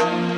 thank you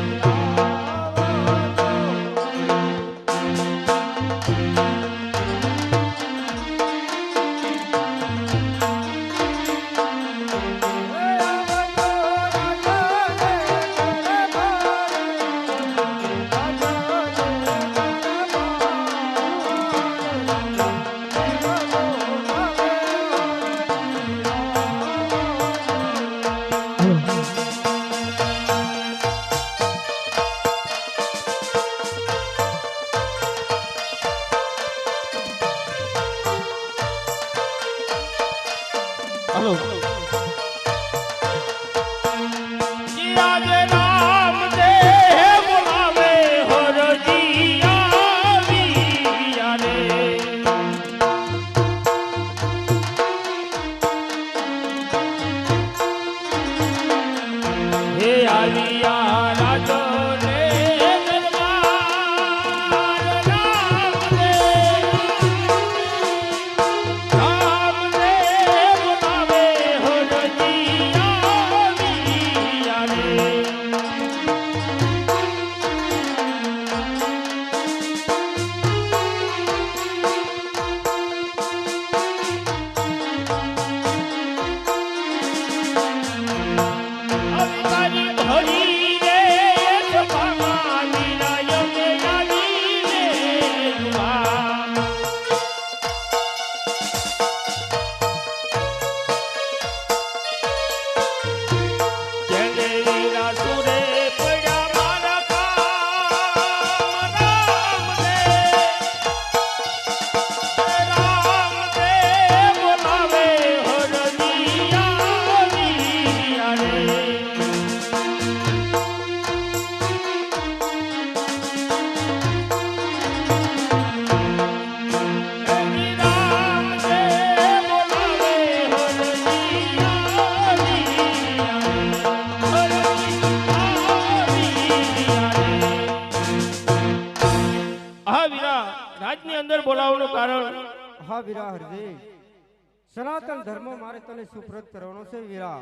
સનાતન ધર્મ મારે તને સુપ્રત કરવાનો છે વીરા.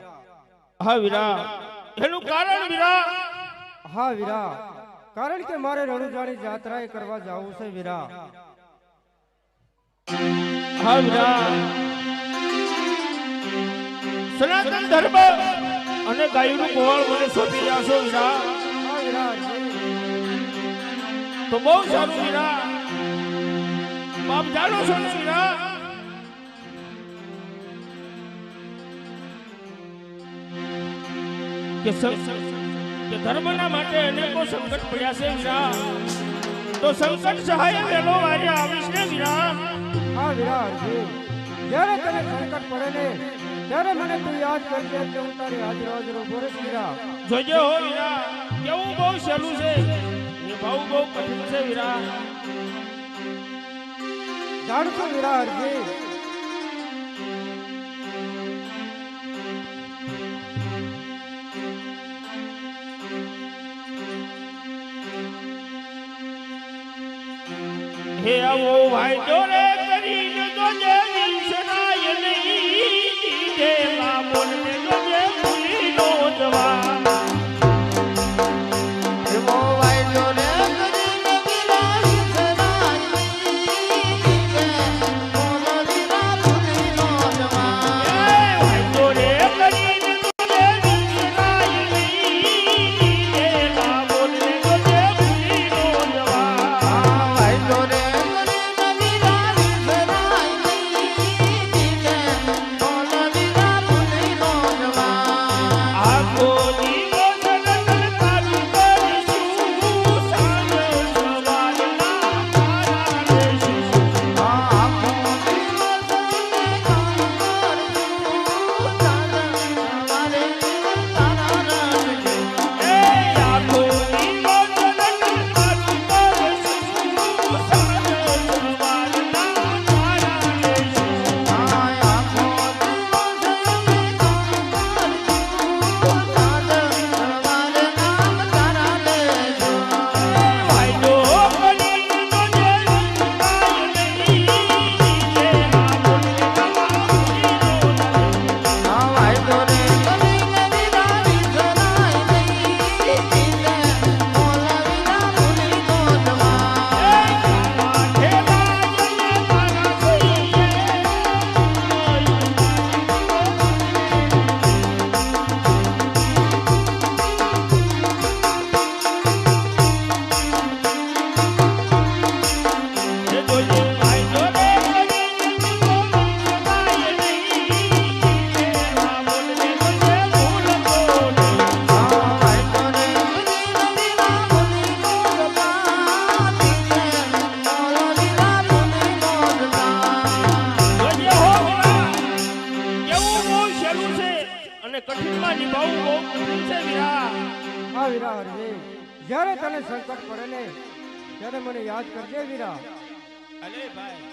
હા વીરા. એનું કારણ વીરા. હા વીરા. કારણ કે મારે રણુજાની જાત્રાએ કરવા જવું છે વીરા. હા વીરા. સનાતન ધર્મ અને ગાયનું ગોવાળ મને સોંપી જાશો વીરા. હા વીરા તો બહુ સારું વીરા. બાપ જાણો છો વીરા? કે કે ધર્મના માટે અનેકો સંકટ પડ્યા છે વિરા તો સંકટ સહાય વેલો વારે આવીશ ને વિરા હા વિરા હરજી જ્યારે તને સંકટ પડે ને ત્યારે મને તું યાદ કરજે કે હું તારી હાજર હાજર ઊભો રહીશ વિરા જોજે હો વિરા કેવું બહુ સહેલું છે. નિભાવવું બહુ કઠિન છે વિરા જાણતો વિરા હરજી હે આવો વાયદો રે કરીને જોજે વિસરાય જ્યારે તને સંકટ પડે ને ત્યારે મને યાદ કરજે વીરા. અલે ભાઈ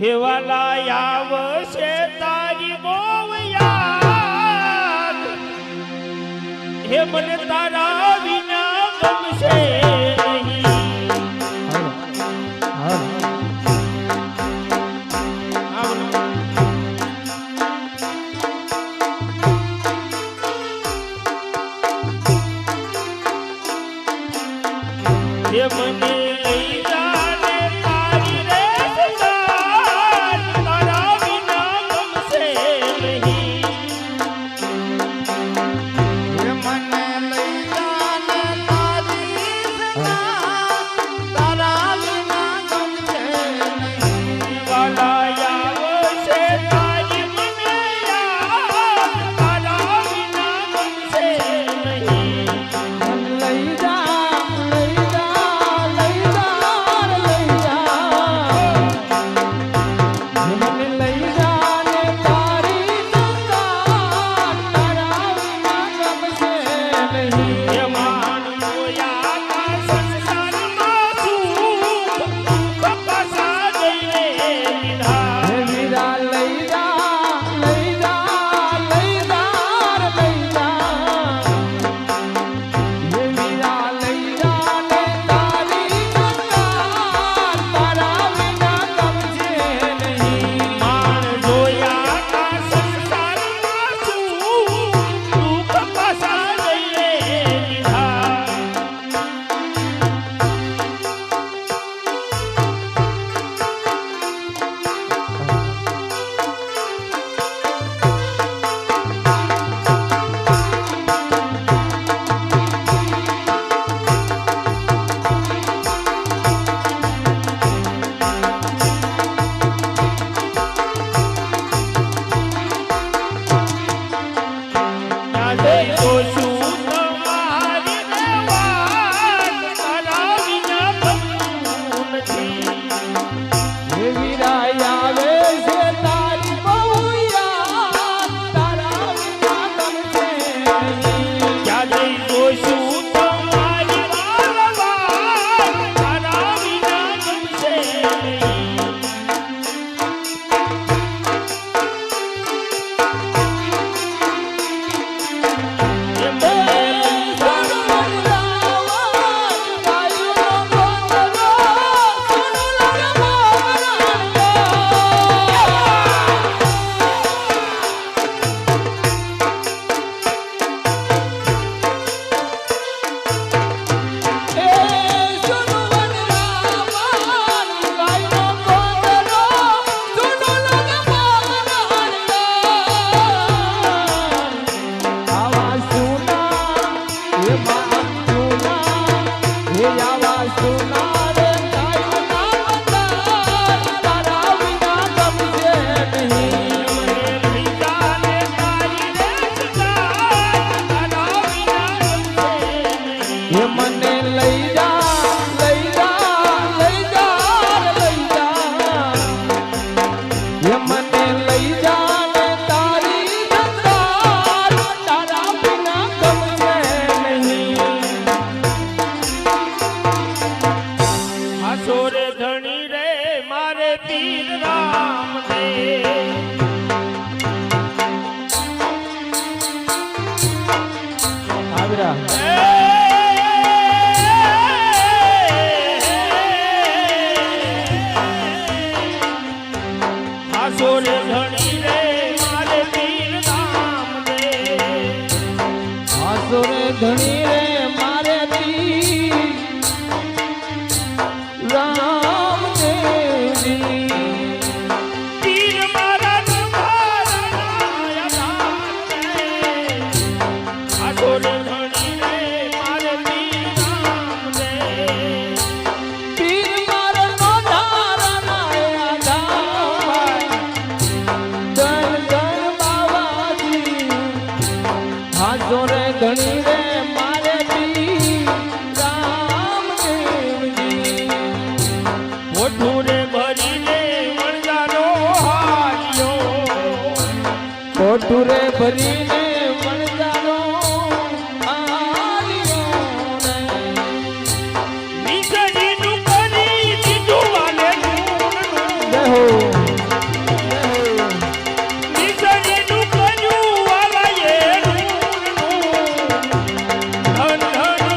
હેવાલા આવશે તારી બોવ યાદ. હે મને તારા વિના ગમશે. tenía. હે આવા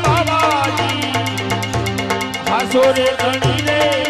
બાબાજી. હાસો રે ધણી રે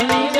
Yeah.